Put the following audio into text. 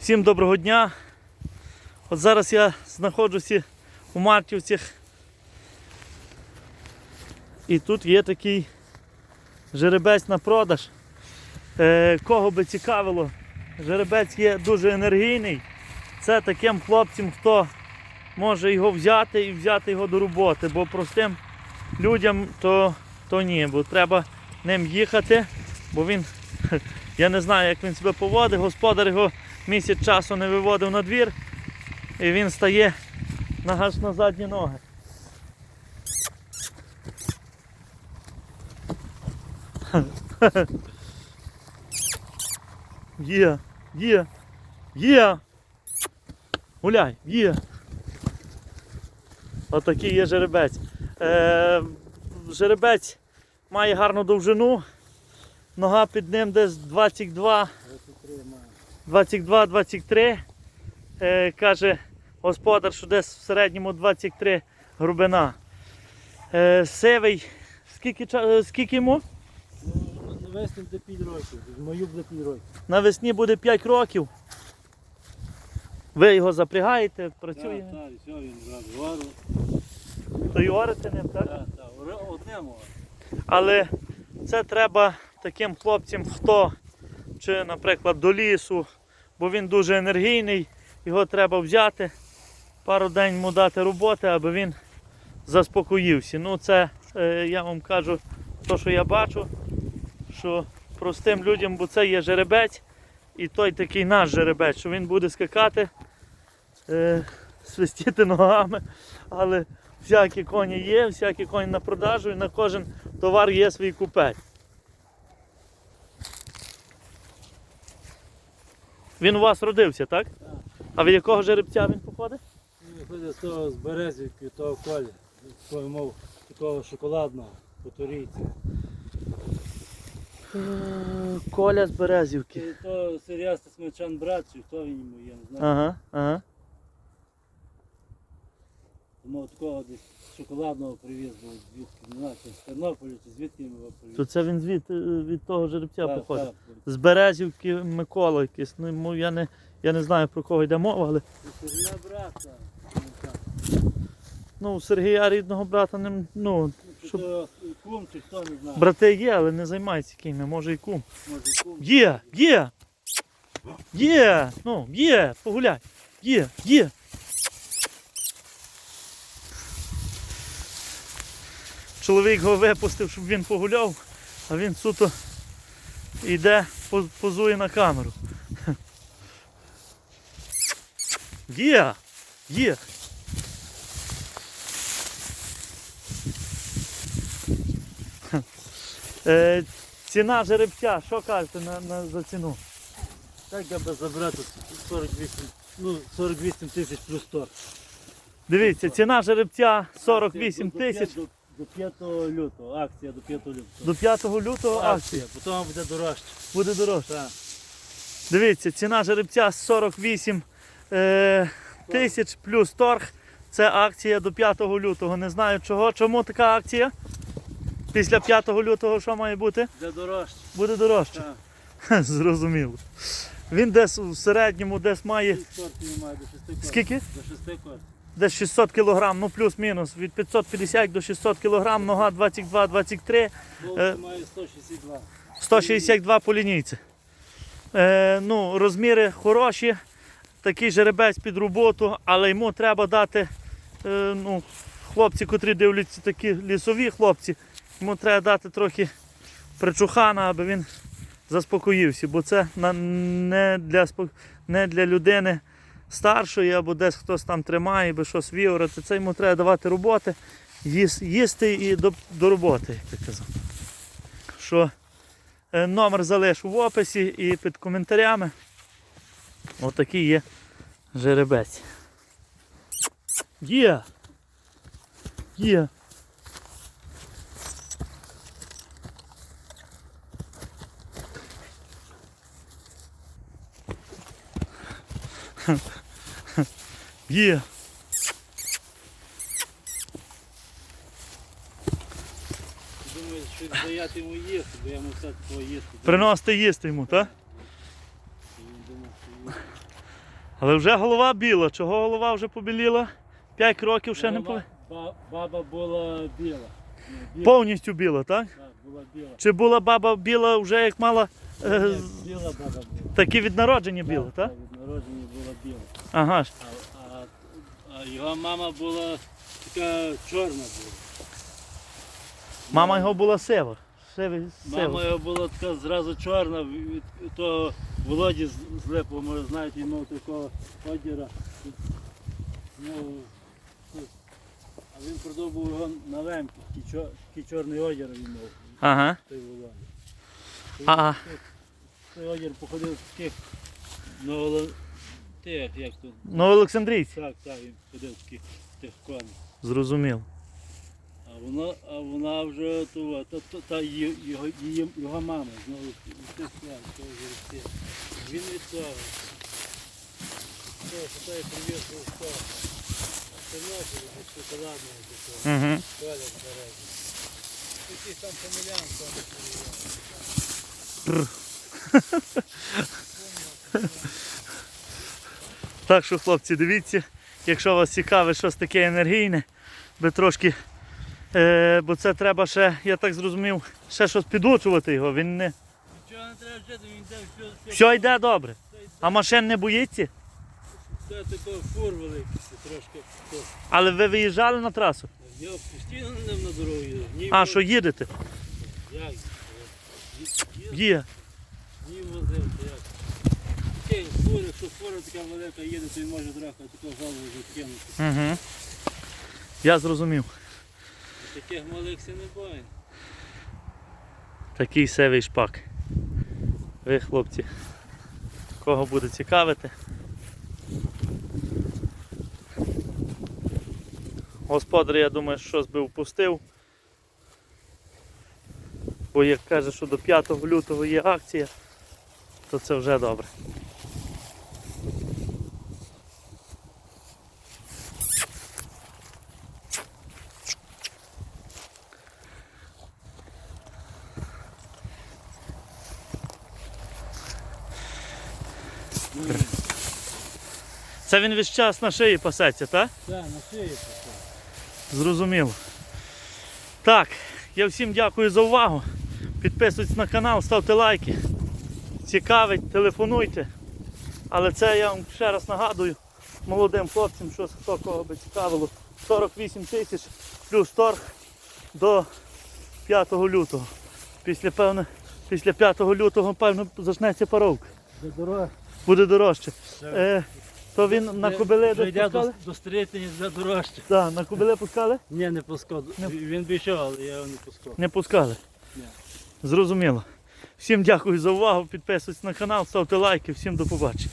Всім доброго дня. От зараз я знаходжуся у Мартівцях. І тут є такий жеребець на продаж. Е, кого би цікавило, жеребець є дуже енергійний. Це таким хлопцям, хто може його взяти і взяти його до роботи, бо простим людям то, то ні, бо треба ним їхати, бо він, я не знаю, як він себе поводить, господар його місяць часу не виводив на двір, і він стає на газ на задні ноги. Є, є, є. Гуляй, є. Отакий є жеребець. Е, жеребець має гарну довжину. Нога під ним десь 22 22-23. Е, каже господар, що десь в середньому 23 грубина. Е, сивий. Скільки, е, скільки йому? Навесні буде 5 років, мою буде 5 років. Навесні буде 5 років. Ви його запрягаєте, працює. Так, так, все, він зразу. То й орете ним, так? Так, так, море. Але це треба таким хлопцям, хто чи, наприклад, до лісу, бо він дуже енергійний, його треба взяти, пару день йому дати роботи, аби він заспокоївся. Ну, це е, я вам кажу, то, що я бачу, що простим людям, бо це є жеребець, і той такий наш жеребець, що він буде скакати, е, свистіти ногами, але всякі коні є, всякі коні на продажу, і на кожен товар є свій купець. Він у вас родився, так? Так. А від якого жеребця він походить? Він виходить з того з березівки, того такого мов, такого шоколадного, потурійця. Коля з Березівки. І то серйозно смачан брат, чи хто він йому, я не знаю. Ага, ага. Тому такого десь шоколадного привіз був звідки, не знаю, чи з Тернополя, чи звідки він його привіз. То це він звід, е, від того жеребця Так, походить. так. З Березівки Микола якийсь. Ну, йому я, не, я не знаю про кого йде мова, але Це Сергія брата. ну, так. ну, у Сергія рідного брата не, ну, Ну, чи Щоб- то кум, чи хто не знає. брати є, але не займається ким, може і кум. Може кум. Є, є. Є. Ну, є, погуляй. Є, є. Чоловік його випустив, щоб він погуляв, а він суто йде, позує на камеру. Є, є. Е, ціна жеребця, що кажете на, на, за ціну? Так я би забрати 48, ну, 48 тисяч плюс торг. Дивіться, ціна жеребця 48 До- до тисяч До, до 5 лютого, акція до 5 лютого. до 5 лютого акція. Потім буде дорожче. Буде дорожче. Так. Дивіться, ціна жеребця 48 е, тисяч плюс торг. Це акція до 5 лютого. Не знаю чого. Чому така акція? Після 5 лютого що має бути? Буде дорожче. Буде дорожче. Так. Зрозуміло. Він десь в середньому десь має Шість кортів до 6 скільки? До 6 кортів. Десь 600 кг, ну плюс-мінус. Від 550 до 600 кг, нога 22-23. Голуб має 162. 162 по лінійці. Е, ну, розміри хороші, такий жеребець під роботу, але йому треба дати, е, ну, хлопці, котрі дивляться такі лісові хлопці, йому треба дати трохи причухана, аби він заспокоївся, бо це не, для, не для людини старшої, або десь хтось там тримає, аби щось віорати. Це йому треба давати роботи, їсти і до, до роботи, як ти казав. Що Е, Номер залишу в описі і під коментарями. Отакий є жеребець. Є. Є. Є. Думаю, що даяти йому їсти, бо я йому все такого їсти. Приносите їсти йому, так? Але вже голова біла. Чого голова вже побіліла? 5 років ще не Баба- було. Баба була біла. Біла, Повністю біла, так? так, була біла. Чи була баба біла вже як мала е, Біла баба була. такі від народження біла, так? Від народження була біла. Ага ж. А, а, а його мама була така чорна була. Мама його була сива. Сивий, Мама сива. його була така зразу чорна від того Володі з- з може знаєте, мав такого одіра. Ну, а він продовбував його на лемки, такий, чор- такий чорний одір він мав, Ага. той Володя. А. Той одір походив в таких, ну, тих, як тут, Ну, Олександрійці. так, так, він ходив таких тих коней. Зрозумів. А вона, а вона вже то, та, та, та його, її, його мама знову з тих вже всі. Він від того. Що той привіз з того. Тернопіль, від шоколадного до того. Угу. Коля березі. Якийсь там фамілян там. Так що, хлопці, дивіться, якщо вас цікавить щось таке енергійне, ви трошки. Е, бо це треба ще, я так зрозумів, ще щось підучувати його. Він не. Нічого не треба вчити, він йде все, все. Все йде добре. Все йде. А машин не боїться? Це такий фур великий, трошки. Але ви виїжджали на трасу. Я постійно на на дорогу їду. Ні, А що їдете? Як? Є. Ні, возив, як. Такий фур, якщо фура така велика їде, то він може трохи таку голову закинути. Угу. Я зрозумів. Таких малих си не буває. Такий севий шпак. Ви, хлопці, кого буде цікавити. Господар, я думаю, щось би впустив. Бо як каже, що до 5 лютого є акція, то це вже добре. Це він весь час на шиї пасеться, так? Так, на шиї пішов. Зрозуміло. Так, я всім дякую за увагу. Підписуйтесь на канал, ставте лайки. Цікавить, телефонуйте. Але це я вам ще раз нагадую молодим хлопцям, що хто кого би цікавило. 48 тисяч плюс торг до 5 лютого. Після, певне, після 5 лютого, певно, почнеться паровка. До дороги. Буде дорожче. Е, то він на кобили десь до, до стрітині за дорожче. Так, на кобили пускали? Ні, не пускав. Не- Він пішов, але я його не пускав. Не пускали. Ні. Зрозуміло. Всім дякую за увагу. Підписуйтесь на канал, ставте лайки. Всім до побачення.